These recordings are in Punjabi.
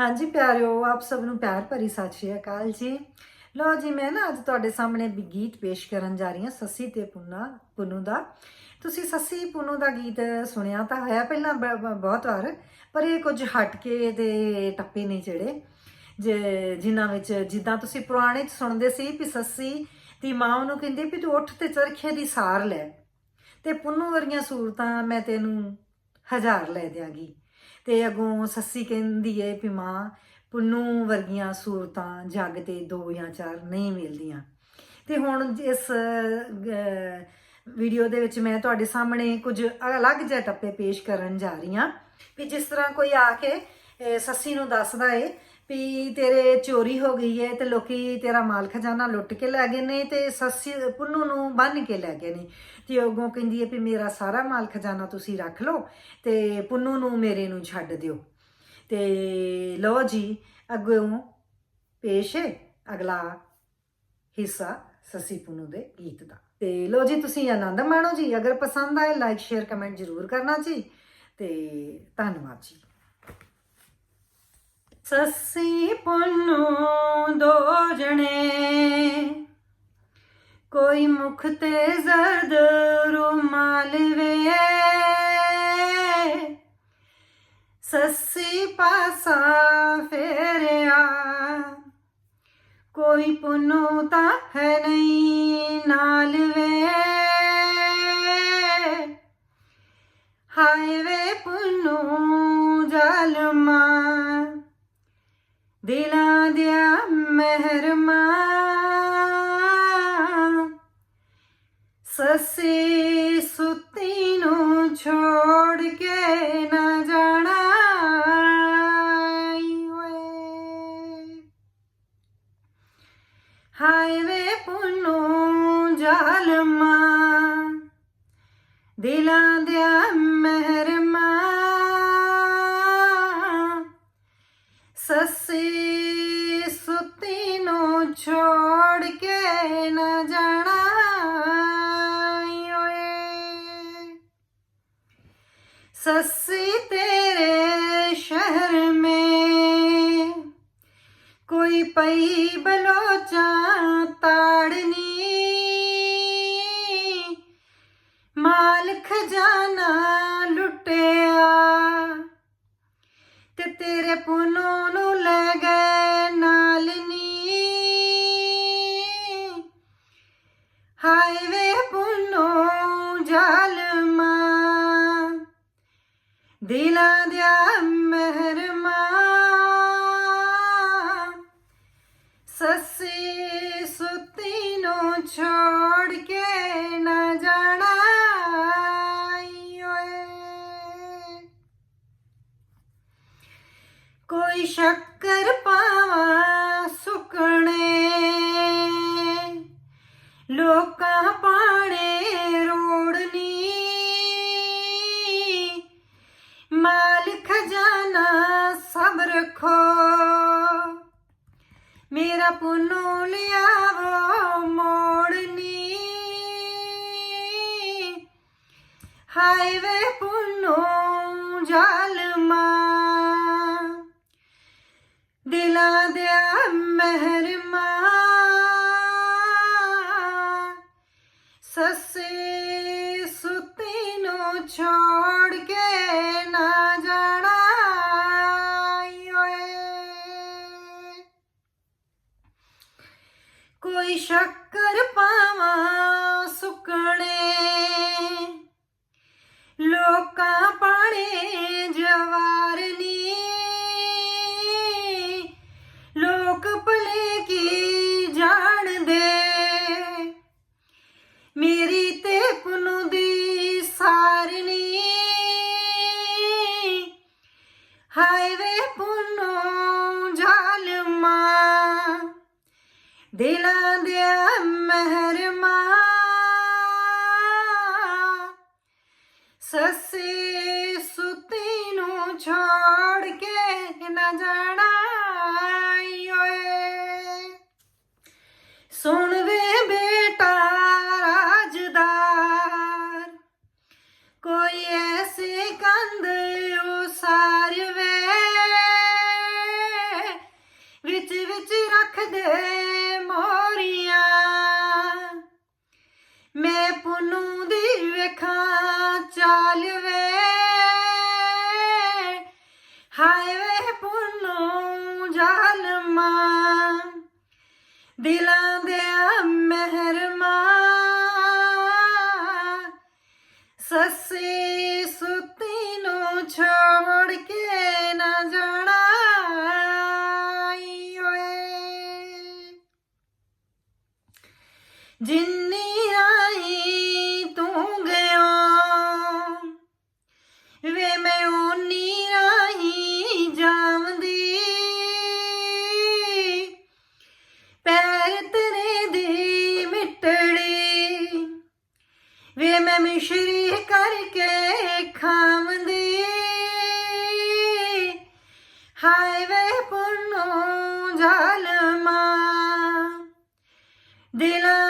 ਹਾਂਜੀ ਪਿਆਰਿਓ, ਆਪ ਸਭ ਨੂੰ ਪਿਆਰ ਭਰੀ ਸਤਿ ਸ਼੍ਰੀ ਅਕਾਲ ਜੀ। ਲੋ ਜੀ, ਮੈਂ ਨਾ ਅੱਜ ਤੁਹਾਡੇ ਸਾਹਮਣੇ ਵੀ ਗੀਤ ਪੇਸ਼ ਕਰਨ ਜਾ ਰਹੀ ਹਾਂ, ਸੱਸੀ ਤੇ ਪੁੰਨਾ, ਪੁੰਨੂ ਦਾ। ਤੁਸੀਂ ਸੱਸੀ ਪੁੰਨੂ ਦਾ ਗੀਤ ਸੁਣਿਆ ਤਾਂ ਹੋਇਆ ਪਹਿਲਾਂ ਬ- ਬਹੁਤ ਵਾਰ, ਪਰ ਇਹ ਕੁਝ ਹਟ ਕੇ ਦੇ ਟੱਪੇ ਨਹੀਂ ਜਿਹੜੇ ਜੇ ਜਿਨ੍ਹਾਂ ਵਿੱਚ ਜਿੱਦਾਂ ਤੁਸੀਂ ਪੁਰਾਣੇ ਚ ਸੁਣਦੇ ਸੀ ਵੀ ਸੱਸੀ ਦੀ ਮਾਂ ਉਹਨੂੰ ਕਹਿੰਦੀ ਵੀ ਤੂੰ ਉੱਠ ਤੇ ਚਰਖੇ ਦੀ ਸਾਰ ਲੈ। ਤੇ ਪੁੰਨੂ ਵਰਗੀਆਂ ਸੂਰਤਾਂ ਮੈਂ ਤੈਨੂੰ ਹਜ਼ਾਰ ਲੈ ਦਿਆਂਗੀ। ਤੇ ਅਗੋਂ ਸੱਸੀ ਕਹਿੰਦੀ ਏ ਵੀ ਮਾਂ, ਪੁੰਨੂ ਵਰਗੀਆਂ ਸੂਰਤਾਂ ਜੱਗ ਤੇ ਦੋ ਜਾਂ ਚਾਰ ਨਹੀਂ ਮਿਲਦੀਆਂ। ਤੇ ਹੁਣ ਇਸ ਵੀਡੀਓ ਦੇ ਵਿੱਚ ਮੈਂ ਤੁਹਾਡੇ ਸਾਹਮਣੇ ਕੁਝ ਅਲੱਗ ਜਿਹੇ ਟੱਪੇ ਪੇਸ਼ ਕਰਨ ਜਾ ਰਹੀ ਹਾਂ ਵੀ ਜਿਸ ਤਰ੍ਹਾਂ ਕੋਈ ਆ ਕੇ ਸੱਸੀ ਨੂੰ ਦੱਸਦਾ ਏ ਵੀ ਤੇਰੇ ਚੋਰੀ ਹੋ ਗਈ ਹੈ ਤੇ ਲੋਕੀ ਤੇਰਾ ਮਾਲ ਖਜ਼ਾਨਾ ਲੁੱਟ ਕੇ ਲੈ ਗਏ ਨੇ ਤੇ ਸੱਸੀ ਪੁੰਨੂ ਨੂੰ ਬੰਨ ਕੇ ਲੈ ਗਏ ਨੇ। ਤੇ ਉਹ ਅੱਗੋਂ ਕਹਿੰਦੀ ਹੈ ਵੀ ਮੇਰਾ ਸਾਰਾ ਮਾਲ ਖਜ਼ਾਨਾ ਤੁਸੀਂ ਰੱਖ ਲਓ ਤੇ ਪੁੰਨੂ ਨੂੰ ਮੇਰੇ ਨੂੰ ਛੱਡ ਦਿਓ। ਤੇ ਲਓ ਜੀ, ਅੱਗੋਂ ਪੇਸ਼ ਹੈ ਅਗਲਾ ਹਿੱਸਾ ਸੱਸੀ ਪੁੰਨੂ ਦੇ ਗੀਤ ਦਾ। ਤੇ ਲਓ ਜੀ, ਤੁਸੀਂ ਆਨੰਦ ਮਾਣੋ ਜੀ। ਅਗਰ ਪਸੰਦ ਆਏ ਲਾਈਕ ਸ਼ੇਅਰ ਕਮੈਂਟ ਜ਼ਰੂਰ ਕਰਨਾ ਜੀ। ਤੇ ਧੰਨਵਾਦ ਜੀ। ਸੱਸੀ ਪੁੰਨੂ ਦੋ ਜਣੇ। ਕੋਈ ਮੁਖ ਤੇ ਜ਼ਰਦ ਰੁਮਾਲ ਵੇ ਸੱਸੀ ਪਾਸਾ ਫੇਰਿਆ। ਕੋਈ ਪੁੰਨੂ ਤਾਂ ਹੈ ਨਹੀਂ। ਮਹਿਰਮਾ ਸੱਸੀ ਸੁੱਤੀ ਕੋਈ ਪਈ ਬਲੋਚਾਂ ਤਾੜਨੀ। ਮਾਲ ਖਜ਼ਾਨਾ ਲੁੱਟਿਆ ਤੇ ਤੇਰੇ ਪੁੰਨੂ ਨੂੰ ਲੈ ਗਏ ਨਾਲ ਨੀ ਹਾਏ ਵੇ ਪੁੰਨੂ ਜ਼ਾਲਮਾ, ਦਿਲਾਂ ਦਿਆ ਮਹਿਰਮਾ ਸੱਸੀ ਸੁੱਤੀ ਨੂੰ ਛੋੜ ਕੇ ਨਾ ਜਾਣਾ ਓਏ। ਕੋਈ ਸ਼ੱਕਰ ਪਾਵਾ ਮੇਰਾ ਪੁੰਨੂ ਲਿਆਵੋ ਮੋੜਨੀ ਹਾਏ ਵੇ ਪੁੰਨੂ ਜ਼ਾਲਮਾ। ਦਿਲਾਂ ਦਿਆ ਮਹਿਰਮਾ। ਸੱਸੀ ਸੁੱਤੀ ਨੂੰ ਛੋੜ ਕੇ hey, hey, ਮੈਂ ਉਨੀ ਰਾਹੀ ਜਾਵਦੀ। ਪੈਰ ਤੇਰੇ ਦੀ ਮਿੱਟੜੀ ਵੇ ਮੈਂ ਮਿਸ਼ਰੀ ਕਰਕੇ ਖਾਵਦੀ। ਹਾਏ ਵੇ ਪੁੰਨੂ ਜ਼ਾਲਮਾ, ਦਿਲਾਂ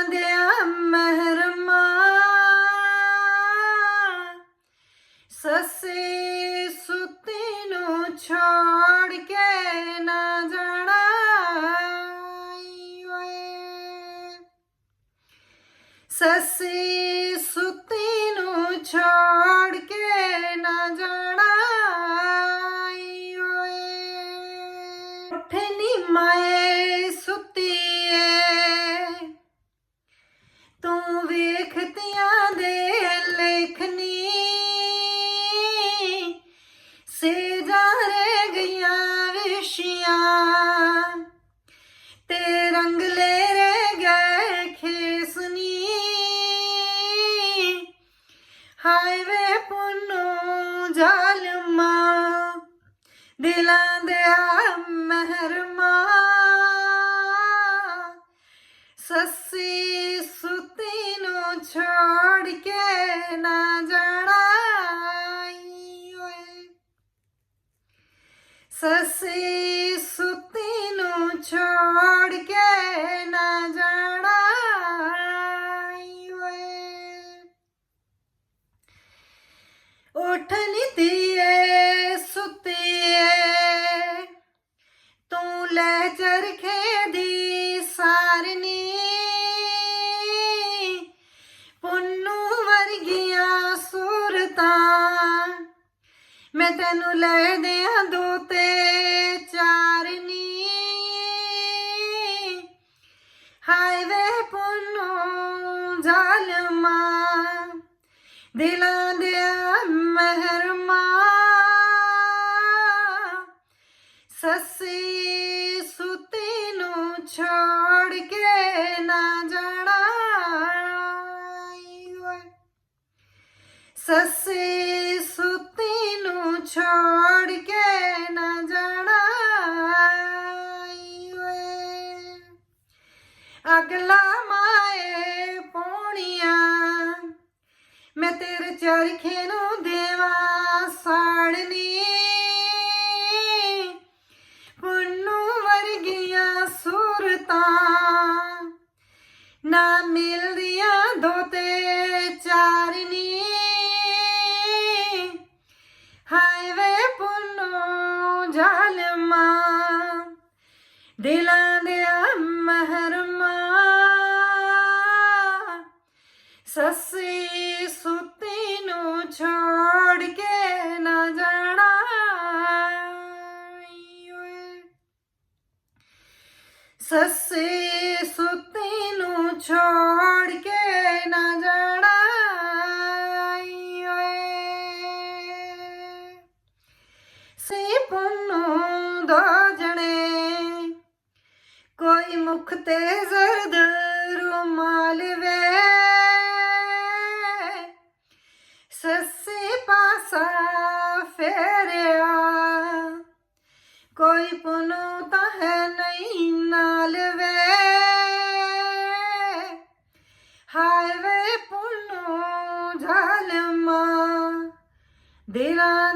ਸੱਸੇ ਸੁੱਤੀ ਨੂੰ ਦਿਲਾਂ ਦੇ ਮਹਿਰਮਾ। ਸੱਸੀ ਮੈਂ ਤੈਨੂੰ ਲੈ ਦਿਆਂ ਦੋ ਤੇ ਚਾਰਨੀ ਹਾਏ ਵੇ ਪੁੰਨੂ ਜ਼ਾਲਮਾ, ਦਿਲਾਂ ਦੇ ਮਹਿਰਮਾ। ਸੱਸੀ ਸੁੱਤੀ ਨੂੰ ਛੋੜ ਕੇ ਨਾ ਜਾਣਾ। ਸੱਸੀ ਛੋੜ ਕੇ ਨਾ ਜਾਣਾ ਓਏ ਅਗਲਾ ਮਾਏ ਪੋਣੀਆਂ, ਮੈਂ ਤੇਰੇ ਚਰਖੇ ਨੂੰ ਦੇਵਾਂ ਸਾੜਨੀ। ਪੁੰਨੂ ਵਰਗੀਆਂ ਸੂਰਤਾਂ ਨਾ ਮਿਲ ਸੱਸੀ ਸੁੱਤੀ ਨੂੰ ਛੋੜ ਕੇ ਨਾ ਜਾਣਾ। ਓਏ। ਸੱਸੀ ਸੁੱਤੀ ਨੂੰ ਛੋੜ ਕੇ ਨਾ ਜਾਣਾ। ਈ ਓਏ। ਸੀ ਪੁੰਨੂ ਦੋ ਜਣੇ। ਕੋਈ ਮੁਖ ਤੇ ਕੋਈ ਪੁਨੂ ਤਾਂ ਹੈ ਨਹੀਂ ਨਾਲ ਵੇ। ਹਾਏ ਵੇ ਪੁਨੂ ਝਾਲਮਾ ਦਿਲਾਂ